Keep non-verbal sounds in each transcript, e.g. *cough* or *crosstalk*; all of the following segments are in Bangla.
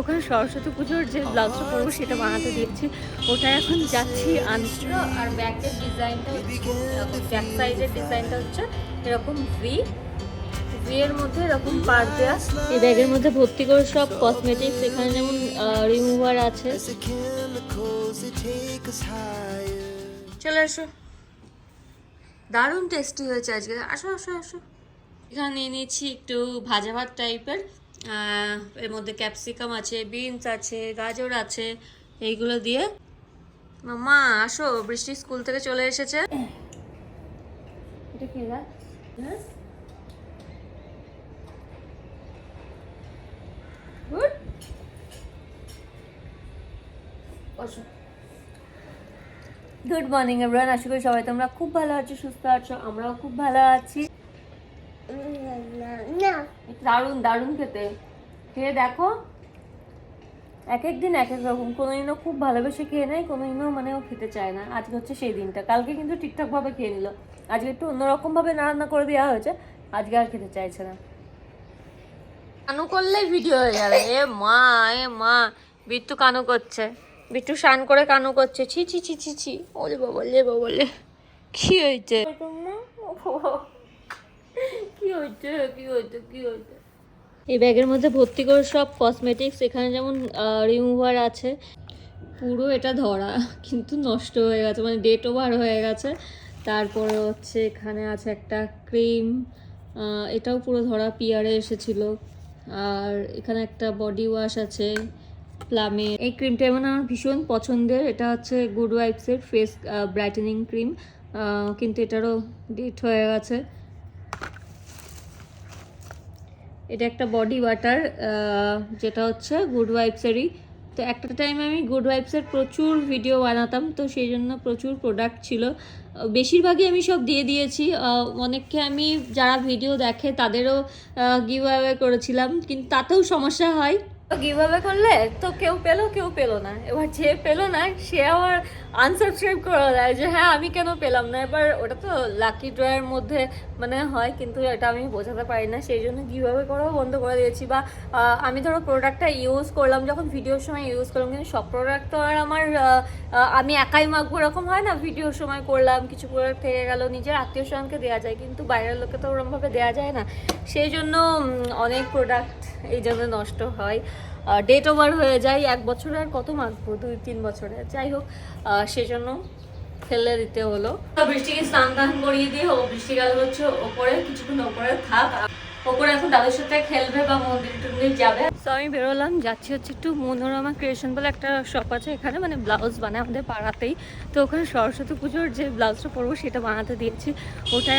ওখানে সরস্বতী পুজোর যে ব্লাউজটা পরবো সেটা বানাতে দিয়েছি। ওটা এখন যাচ্ছি আনছিল আর ব্যাকের ডিজাইনটা ব্যাক সাইডের ডিজাইনটা হচ্ছে এরকম ভি ভি এর মধ্যে এরকম পার দেওয়া এই ব্যাগের মধ্যে ভর্তি করে সব কসমেটিক্স এখানে যেমন রিমুভার আছে। চলে আসো। দারুণ টেস্টি হয়েছে আজকে। আসো আসো আসো। এখানে নিয়ে নিয়েছি একটু ভাজা ভাত টাইপের এর মধ্যে ক্যাপসিকাম আছে বিনস আছে, গাজর আছে, এইগুলো দিয়ে। মামা আসো, বৃষ্টি স্কুল থেকে চলে এসেছে। গুড মর্নিং এভরিওয়ান আশা করি সবাই তোমরা খুব ভালো আছো, সুস্থ আছো, আমরাও খুব ভালো আছি। দারুণ দারুণ খেতে। খেয়ে দেখো এক এক দিন এক এক রকম। কোনো দিনও খুব ভালোবেসে খেয়ে নেয় কোনো দিনও মানে ও খেতে চায় না। আজকে হচ্ছে সেই দিনটা। কালকে কিন্তু ঠিকঠাকভাবে খেয়ে নিল। আজকে একটু অন্যরকমভাবে না রান্না করে দেওয়া হয়েছে। আজকে আর খেতে চাইছে না। কানু করলেই ভিডিও হয়ে যাবে। এ মা এ মা বিট্টু কানু করছে। বিট্টু স্নান করে কানু করছে। ছি ছি ছি ছি ছি। ওলে বাবা বলে বাবা লে কি হয়েছে? *laughs* কি হয়েছে? কি হয়েছে? কি হয়েছে? এই ব্যাগের মধ্যে ভর্তি করে সব কসমেটিক্স এখানে যেমন রিমুভার আছে। পুরো এটা ধরা, কিন্তু নষ্ট হয়ে গেছে মানে ডেট ওভার হয়ে গেছে। তারপরে হচ্ছে এখানে আছে একটা ক্রিম এটাও পুরো ধরা, পিয়ারে এসেছিল। আর এখানে একটা বডি ওয়াশ আছে প্লামে এই ক্রিমটা মানে আমার ভীষণ পছন্দের, এটা হচ্ছে গুড ওয়াইফসের ফেস ব্রাইটেনিং ক্রিম কিন্তু এটারও ডেট হয়ে গেছে। এটা একটা বডি ওয়াটার যেটা হচ্ছে গুড ওয়াইপসেরই তো একটা টাইমে আমি গুড ওয়াইপসের প্রচুর ভিডিও বানাতাম, তো সেই জন্য প্রচুর প্রোডাক্ট ছিল। বেশিরভাগই আমি সব দিয়ে দিয়েছি। অনেককে আমি যারা ভিডিও দেখে তাদেরও গিভ অ্যাওয়ে করেছিলাম, কিন্তু তাতেও সমস্যা হয়। গিভ করলে তো কেউ পেল কেউ পেল না। এবার যে পেল না, সে আবার আনসাবস্ক্রাইব করে দেয় যে হ্যাঁ আমি কেন পেলাম না? এবার ওটা তো লাকি ড্রয়ের মধ্যে মানে হয়, কিন্তু এটা আমি বোঝাতে পারি না। সেই জন্য কীভাবে করাও বন্ধ করে দিয়েছি। বা আমি ধরো প্রোডাক্টটা ইউজ করলাম, যখন ভিডিওর সময় ইউজ করলাম, কিন্তু সব প্রোডাক্ট তো আর আমার আমি একাই মাখবো এরকম হয় না? ভিডিওর সময় করলাম, কিছু প্রোডাক্ট থেকে গেল, নিজের আত্মীয় স্বজনকে দেওয়া যায়, কিন্তু বাইরের লোকে তো ওরমভাবে দেওয়া যায় না। সেই জন্য অনেক প্রোডাক্ট এই জন্য নষ্ট হয়। ডেট ওভার হয়ে যায়। এক বছরে আর কত মাখবো দুই, তিন বছরে। যাই হোক সেজন্য ফেলে দিতে হলো। বৃষ্টিকে স্নান টান করিয়ে দিয়ে ও হচ্ছে ওপরে, কিছুক্ষণ ওপরে থাক। আমি বেরোলাম, যাচ্ছি হচ্ছে একটু মনোরমা ক্রিয়েশন বলে একটা শপ আছে এখানে মানে ব্লাউজ বানায় আমাদের পাড়াতেই। তো ওখানে সরস্বতী পুজোর যে ব্লাউজটা পরবো, সেটা বানাতে দিয়েছি।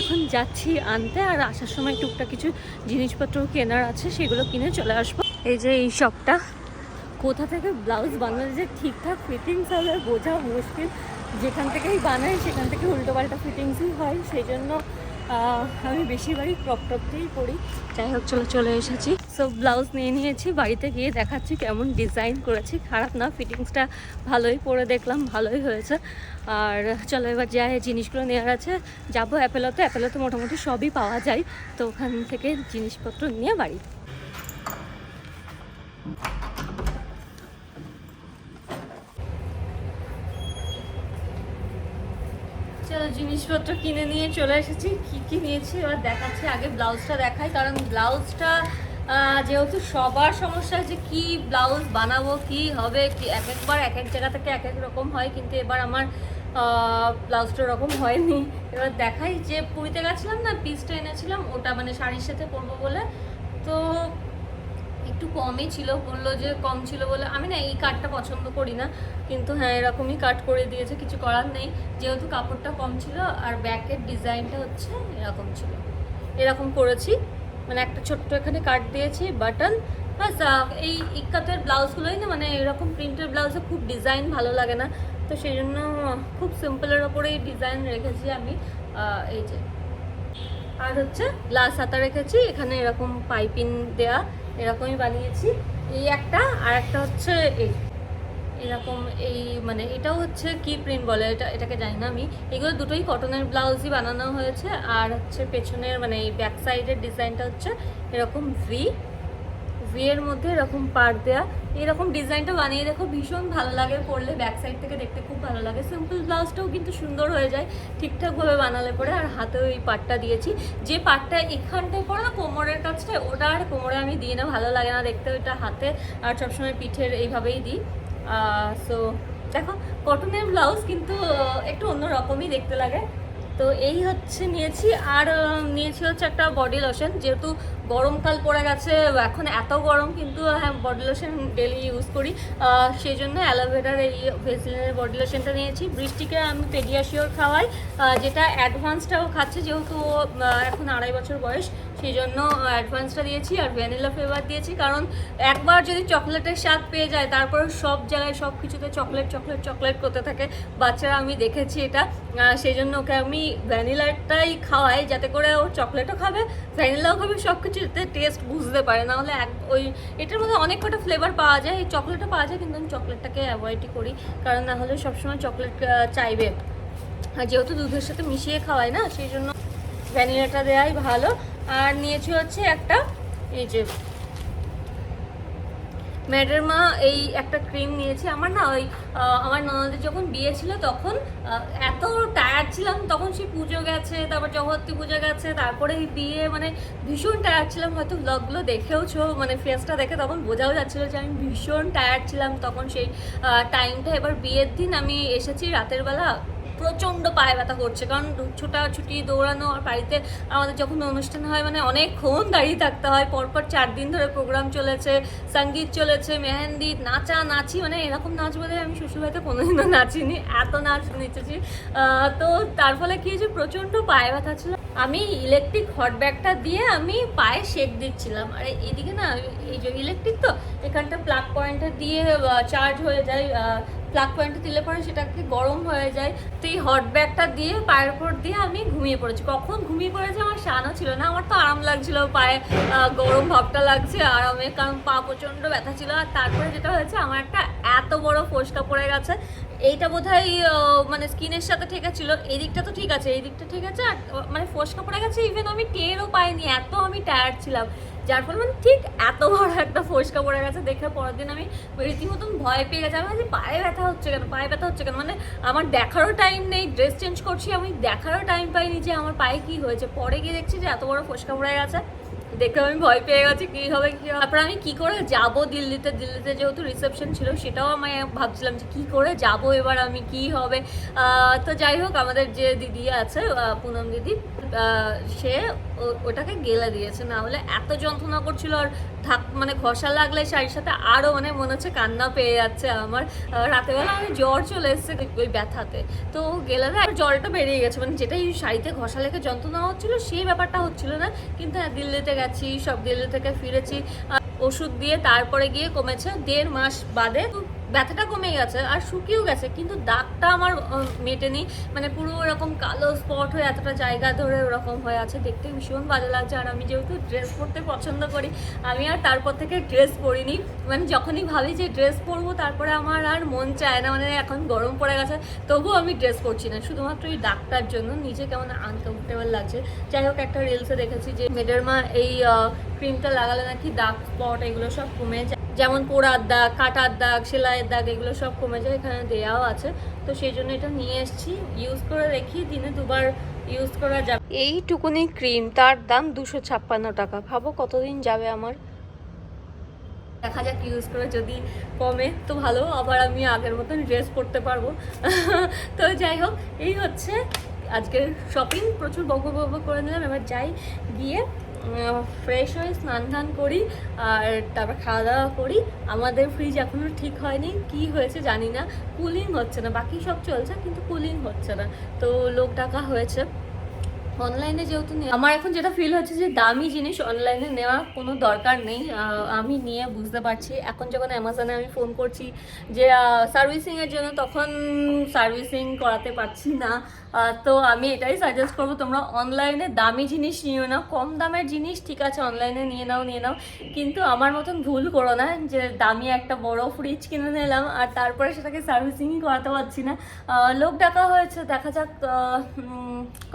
এখন যাচ্ছি আনতে, আর আসার সময় কিছু জিনিসপত্র কেনার আছে, সেগুলো কিনে চলে আসব। এই যে এই শপটা কোথা থেকে ব্লাউজ বানালে যে ঠিকঠাক ফিটিংস হবে বোঝা মুশকিল। যেখান থেকেই বানাই, সেখান থেকে উল্টো পাল্টা ফিটিংসই হয়। সেই জন্য আমি বেশিরভাগই ক্রপ টপকেই পরি। যাই হোক, চলো, চলে এসেছি। সো ব্লাউজ নিয়ে নিয়েছি, বাড়িতে গিয়ে দেখাচ্ছি কেমন ডিজাইন করেছি। খারাপ না ফিটিংসটা ভালোই পরে দেখলাম, ভালোই হয়েছে। আর চলো, এবার যাই জিনিসগুলো নেওয়ার আছে, যাব অ্যাপেলোতে। অ্যাপেলোতে মোটামুটি সবই পাওয়া যায়। তো ওখান থেকে জিনিসপত্র নিয়ে বাড়ি। জিনিসপত্র কিনে নিয়ে চলে এসেছি। কি কি নিয়েছি? এবার দেখাচ্ছি, আগে ব্লাউজটা দেখাই। কারণ ব্লাউজটা যেহেতু সবার সমস্যা যে কি ব্লাউজ বানাবো, কি হবে, কি এক একবার এক এক জায়গা থেকে এক এক রকম হয়, কিন্তু এবার আমার ব্লাউজটা ওরকম হয়নি। এবার দেখাই যে পুরীতে গেছিলাম না, পিসটা এনেছিলাম, ওটা মানে শাড়ির সাথে পরবো বলে। তো একটু কমই ছিল, বলল যে কম ছিল বলে, আমি না এই কাঠটা পছন্দ করি না। কিন্তু হ্যাঁ এরকমই কাট করে দিয়েছে, কিছু করার নেই। যেহেতু কাপড়টা কম ছিল আর ব্যাকের ডিজাইনটা হচ্ছে এরকম ছিল। এরকম করেছি। মানে একটা ছোট্ট এখানে কাট দিয়েছি বাটন বাস এই ইক্কাতের ব্লাউজগুলোই না মানে এরকম প্রিন্টের ব্লাউজে খুব ডিজাইন ভালো লাগে না। তো সেই জন্য খুব সিম্পলের ওপরেই ডিজাইন রেখেছি আমি এই যে। আর হচ্ছে গ্লাস হাতা রেখেছি, এখানে এরকম পাইপিং দেয়া। এরকমই বানিয়েছি। এই একটা আর একটা হচ্ছে এই। এরকম এই মানে এটাও হচ্ছে কি প্রিন্ট বলে? এটা, এটাকে জানি না আমি। এগুলো দুটোই কটনের ব্লাউজই বানানো হয়েছে। আর হচ্ছে পেছনের মানে এই ব্যাক সাইডের ডিজাইনটা হচ্ছে এরকম ভি বিয়ের মধ্যে এরকম পার দেয়া। এরকম ডিজাইনটা বানিয়ে দেখো, ভীষণ ভালো লাগে পরলে ব্যাক সাইড থেকে দেখতে খুব ভালো লাগে। সিম্পল ব্লাউজটাও কিন্তু সুন্দর হয়ে যায় ঠিকঠাকভাবে বানালে পরে। আর হাতে ওই পাটটা দিয়েছি। যে পাটটা এখানটায় পরে না, কোমরের কাছটায় ওটা আর কোমরে আমি দিই না। ভালো লাগে না দেখতে ওইটা হাতে। আর সবসময় পিঠের এইভাবেই দিই। সো দেখো কটনের ব্লাউজ কিন্তু একটু অন্য রকমই দেখতে লাগে। তো এই হচ্ছে নিয়েছি। আর নিয়েছি হচ্ছে একটা বডি লোশন যেহেতু গরমকাল পড়ে গেছে এখন এত গরম কিন্তু হ্যাঁ বডি লোশন ডেলি ইউজ করি। সেই জন্য অ্যালোভেরার এই ভেসলিনের বডি লোশনটা নিয়েছি। বৃষ্টিকে আমি পেডিয়াশিওর খাওয়াই যেটা অ্যাডভান্সটাও খাচ্ছে যেহেতু ও, এখন আড়াই বছর বয়স সেই জন্য অ্যাডভান্সটা দিয়েছি আর ভ্যানিলা ফ্লেভার দিয়েছি। কারণ একবার যদি চকলেটের স্বাদ পেয়ে যায় তারপর সব জায়গায় সব কিছুতে চকলেট চকলেট চকলেট করতে থাকে। বাচ্চারা আমি দেখেছি এটা। সেই জন্য ওকে আমি ভ্যানিলাটাই খাওয়াই যাতে করে ও চকলেটও খাবে ভ্যানিলাও খাবে সব কিছুতে টেস্ট বুঝতে পারে না হলে এক ওই এটার মধ্যে অনেক কটা ফ্লেভার পাওয়া যায়, এই চকলেটও পাওয়া যায়, কিন্তু আমি চকলেটটাকে অ্যাভয়েডই করি, কারণ না হলে সবসময় চকলেট চাইবে। আর যেহেতু দুধের সাথে মিশিয়ে খাওয়াই না, সেই জন্য ভ্যানিলাটা দেওয়াই ভালো। আর নিয়েছি হচ্ছে একটা, এই যে ম্যাডার মা এই একটা ক্রিম নিয়েছি, আমার না ওই আমার ননদের যখন বিয়ে ছিল তখন এত টায়ার্ড ছিলাম, তখন সেই পুজো গেছে, তারপর জগত্রী পুজো গেছে, তারপরে বিয়ে মানে ভীষণ টায়ার্ড ছিলাম, হয়তো ব্লগগুলো দেখেওছো মানে ফেসটা দেখে তখন বোঝাও যাচ্ছিল যে আমি ভীষণ টায়ার্ড ছিলাম, তখন সেই টাইমটা এবার বিয়ের দিন আমি এসেছি রাতের বেলা প্রচণ্ড পায়ে ব্যথা করছে। কারণ ছোটাছুটি, দৌড়ানো আর বাড়িতে আমাদের যখন অনুষ্ঠান হয় মানে অনেকক্ষণ দাঁড়িয়ে থাকতে হয়। পরপর চার দিন ধরে প্রোগ্রাম চলেছে, সংগীত চলেছে, মেহেন্দি, নাচা, নাচি মানে এরকম নাচ বলে আমি শ্বশুরবাড়িতে কোনোদিনও নাচিনি। এত নাচ নেচেছি। তো তার ফলে কি হয়েছে? প্রচণ্ড পায়ে ব্যথা ছিল। আমি ইলেকট্রিক হট ব্যাগটা দিয়ে আমি পায়ে শেক দিচ্ছিলাম। আর এদিকে না, এই যে ইলেকট্রিক তো, এখানটা প্লাগ পয়েন্টে দিয়ে চার্জ হয়ে যায় প্লাগ পয়েন্টে দিলে পরে সেটাকে গরম হয়ে যায়। তো এই হট ব্যাগটা দিয়ে পায়ের উপর দিয়ে আমি ঘুমিয়ে পড়েছি। কখন ঘুমিয়ে পড়েছি আমার শানও ছিল না আমার তো আরাম লাগছিল পায়ে গরম ভাবটা লাগছে আরামে কারণ পা প্রচণ্ড ব্যথা ছিল। আর তারপরে যেটা হয়েছে আমার একটা এত বড় ফোসকা পড়ে গেছে এইটা আহ, মানে স্কিনের সাথে ঠেকেছিল। এই দিকটা তো ঠিক আছে এই দিকটা ঠিক আছে আর মানে ফোসকা পড়ে গেছে ইভেন আমি টেরও পাইনি এত আমি টায়ার্ড ছিলাম। যার ফলে মানে ঠিক এত বড় একটা ফোসকা পড়ে গেছে, দেখে পরের দিন আমি রীতিমতন ভয় পেয়ে গেছি। আমি পায়ে ব্যথা হচ্ছে কেন? পায়ে ব্যথা হচ্ছে কেন? মানে আমার দেখারও টাইম নেই ড্রেস চেঞ্জ করছি, আমি দেখারও টাইম পাইনি যে আমার পায়ে কি হয়েছে। পরে গিয়ে দেখছি যে এত বড় ফোসকা পড়ে গেছে। দেখে আমি ভয় পেয়ে গেছি কি হবে কি তারপর আমি কি করে যাব দিল্লিতে? দিল্লিতে যেহেতু রিসেপশন ছিল সেটাও আমি ভাবছিলাম যে কি করে যাব এবার আমি কি হবে? তো যাই হোক আমাদের যে দিদি আছে পুনম দিদি সে ওটাকে গেলে দিয়েছে। না হলে এত যন্ত্রণা করছিল আর ধাক মানে ঘষা লাগলে শাড়ির সাথে আরও মানে মনে হচ্ছে কান্না পেয়ে যাচ্ছে আমার। আহ, রাতেরবেলা আমি জ্বর চলে এসেছে ওই ব্যথাতে। তো গেলে না জলটা বেরিয়ে গেছে। মানে যেটাই শাড়িতে ঘষা লেগে যন্ত্রণা হচ্ছিল সেই ব্যাপারটা হচ্ছিল না। কিন্তু হ্যাঁ দিল্লিতে গেছি। সব দিল্লি থেকে ফিরেছি। ওষুধ দিয়ে তারপরে গিয়ে কমেছে দেড় মাস বাদে। ব্যথাটা কমে গেছে আর শুকিয়েও গেছে। কিন্তু দাগটা আমার মেটেনি। মানে পুরো ওরকম কালো স্পট হয়ে এতটা জায়গা ধরে ওরকম হয়ে আছে। দেখতে ভীষণ বাজে লাগছে। আর আমি যেহেতু ড্রেস পরতে পছন্দ করি, আমি আর তারপর থেকে ড্রেস পরিনি। মানে যখনই ভাবি যে ড্রেস পরবো, তারপরে আমার আর মন চায় না। মানে এখন গরম পড়ে গেছে, তবুও আমি ড্রেস পরছি না। শুধুমাত্র এই ডাক্তার জন্য নিজে কেমন আনকমফোর্টেবল লাগছে। যাই হোক, একটা রিলসে দেখেছি যে মেডারমা এই ক্রিমটা লাগালে নাকি দাগ স্পট এগুলো সব কমে যায়। যেমন পোড়ার দাগ কাটার দাগ সেলাইয়ের দাগ এগুলো সব কমে যায় এখানে দেয়াও আছে। তো সেই জন্য এটা নিয়ে এসেছি। ইউজ করে দেখি দিনে দুবার ইউজ করা যাবে। এইটুকুনি ক্রিম তার দাম দুশো ছাপ্পান্ন টাকা। ভাবো কতদিন যাবে আমার? দেখা যাক ইউজ করে যদি কমে তো ভালো। আবার আমি আগের মতন ড্রেস পরতে পারব। *laughs* তো যাই হোক এই হচ্ছে আজকের শপিং প্রচুর বক বক করে নিলাম। এবার যাই গিয়ে ফ্রেশ হয়ে স্নান ধান করি আর তারপর খাওয়া দাওয়া করি। আমাদের ফ্রিজ এখনও ঠিক হয়নি। কি হয়েছে জানি না। কুলিং হচ্ছে না। বাকি সব চলছে, কিন্তু কুলিং হচ্ছে না। তো লোক ডাকা হয়েছে। অনলাইনে যেহেতু আমার এখন যেটা ফিল হচ্ছে যে দামি জিনিস অনলাইনে নেওয়া কোনো দরকার নেই। আমি নিয়ে বুঝতে পারছি। এখন যখন অ্যামাজনে আমি ফোন করছি যে সার্ভিসিংয়ের জন্য, তখন সার্ভিসিং করাতে পারছি না। তো আমি এটাই সাজেস্ট করব, তোমরা অনলাইনে দামি জিনিস নিও না। কম দামের জিনিস ঠিক আছে অনলাইনে নিয়ে নাও নিয়ে নাও। কিন্তু আমার মতন ভুল করো না যে, দামি একটা বড় ফ্রিজ কিনে নিলাম আর তারপরে সেটাকে সার্ভিসিংই করাতে পারছি না। লোক ডাকা হয়েছে, দেখা যাক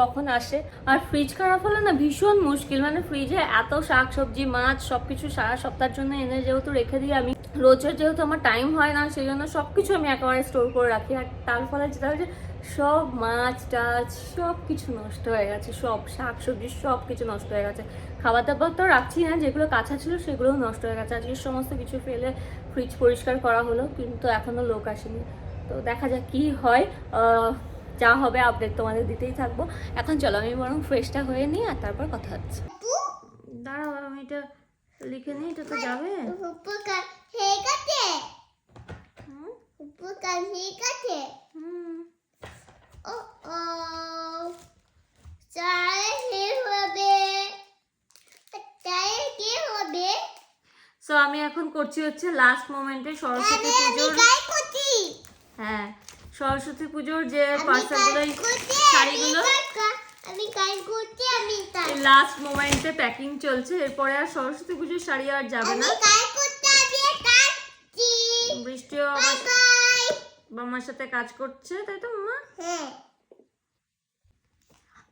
কখন আসে। আর ফ্রিজ খারাপ হলে না ভীষণ মুশকিল। মানে ফ্রিজে এত শাক সবজি মাছ সব কিছু সারা সপ্তাহের জন্য এনে যেহেতু রেখে দিই, আমি রোজের যেহেতু আমার টাইম হয় না সেই জন্য সব কিছু আমি একেবারে স্টোর করে রাখি। আর তার ফলে যেটা হচ্ছে সব মাছ টাছ সব কিছু নষ্ট হয়ে গেছে। সব শাক সবজি সব কিছু নষ্ট হয়ে গেছে। খাবার দাবার তো রাখছি না, যেগুলো কাঁচা ছিল সেগুলোও নষ্ট হয়ে গেছে। আজকে সমস্ত কিছু ফেলে ফ্রিজ পরিষ্কার করা হলো, কিন্তু এখনও লোক আসেনি। তো দেখা যাক কি হয়। যা হবে আপডেট তোমাদের দিতেই থাকব। এখন চলো আমি বরং ফ্রেশটা হয়ে নিই আর তারপর কথা হচ্ছে। দাঁড়াও আমি এটা লিখে নিই এটা তো যাবে। উপকার হয়ে গেছে হুম? উপকার হয়ে গেছে হুম। ও ও চায়ে কি হবে? চায়ে কি হবে? সো আমি এখন করছি হচ্ছে লাস্ট মোমেন্টে সরস্বতী আমি পুজোর হ্যাঁ সরস্বতী পুজোর যে পার্সেলগুলো শাড়িগুলো আমি গাই- করছি আমি লাস্ট মোমেন্টে প্যাকিং চলছে এরপরে আর সরস্বতী পুজোর শাড়ি আর যাবে না। বৃষ্টিও আমার সাথে কাজ করছে তাই তো মামা হ্যাঁ।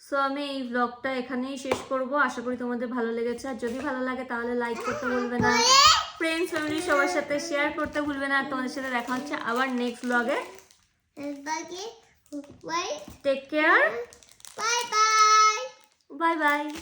সো আমি এই ব্লগটা এখানেই শেষ করব। আশা করি তোমাদের ভালো লেগেছে। আর যদি ভালো লাগে তাহলে লাইক করতে ভুলবে না। ফ্রেন্ডস ফ্যামিলি সবার সাথে শেয়ার করতে ভুলবে না। আর তোমাদের সাথে দেখা হচ্ছে আবার নেক্সট ব্লগে Take care. Bye bye. Bye bye.